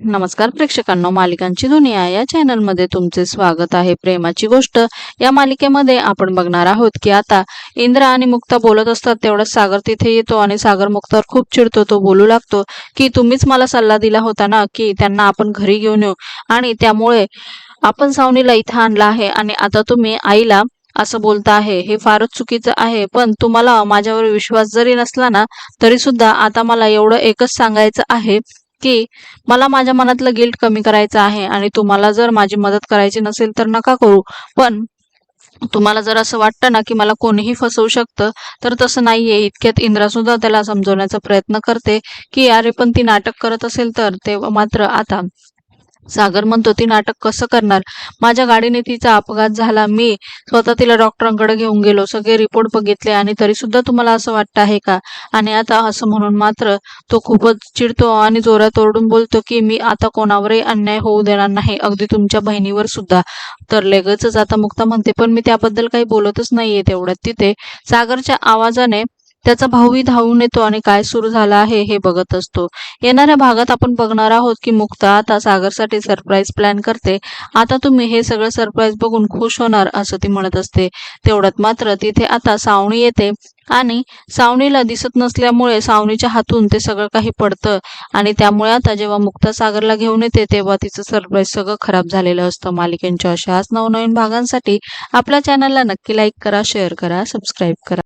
नमस्कार प्रेक्षकांनो मालिकांची दुनिया या चॅनलमध्ये तुमचे स्वागत आहे. प्रेमाची गोष्ट या मालिकेमध्ये आपण बघणार आहोत की आता इंद्र आणि मुक्ता बोलत असतात तेवढा सागर तिथे येतो आणि सागर मुक्तावर खूप चिडतो. तो बोलू लागतो की तुम्हीच मला सल्ला दिला होता ना की त्यांना आपण घरी घेऊन येऊ आणि त्यामुळे आपण सावनीला इथं आणला आहे आणि आता तुम्ही आईला असं बोलता आहे. हे फारच चुकीचं आहे. पण तुम्हाला माझ्यावर विश्वास जरी नसला ना तरी सुद्धा आता मला एवढं एकच सांगायचं आहे की मला माझ्या मनातलं गिल्ट कमी करायचं आहे आणि तुम्हाला जर माझी मदत करायची नसेल तर नका करू. पण तुम्हाला जर असं वाटतं ना की मला कोणीही फसवू शकतं तर तसं नाहीये. इतक्यात इंद्रा सुद्धा त्याला समजवण्याचा प्रयत्न करते की अरे पण ती नाटक करत असेल तर तेव्हा मात्र आता सागर म्हणतो ती नाटक कसं करणार? माझ्या गाडीने तिचा अपघात झाला. मी स्वतः तिला डॉक्टरांकडे घेऊन गेलो. सगळे रिपोर्ट बघितले आणि तरी सुद्धा तुम्हाला असं वाटतं आहे का? आणि आता असं म्हणून मात्र तो खूपच चिडतो आणि जोरात ओरडून बोलतो की मी आता कोणावरही अन्याय होऊ देणार नाही. अगदी तुमच्या बहिणीवर सुद्धा. तर लगेचच आता मुक्ता म्हणते पण मी त्याबद्दल काही बोलतच नाहीये तेवढ्यात. तिथे सागरच्या आवाजाने त्याचा भाऊही धावून येतो आणि काय सुरू झालं आहे हे बघत असतो. येणाऱ्या भागात आपण बघणार आहोत की मुक्ता आता सागरसाठी सरप्राईज प्लॅन करते. आता तुम्ही हे सगळं सरप्राईज बघून खुश होणार असं ती म्हणत असते. तेवढ्यात मात्र तिथे आता सावणी येते आणि सावणीला दिसत नसल्यामुळे सावणीच्या हातून ते सगळं काही पडतं आणि त्यामुळे आता जेव्हा मुक्ता सागरला घेऊन येते तेव्हा तिचं सरप्राईज सगळं खराब झालेलं असतं. मालिकेंच्या अशाच नवनवीन भागांसाठी आपल्या चॅनलला नक्की लाईक करा शेअर करा सबस्क्राईब करा.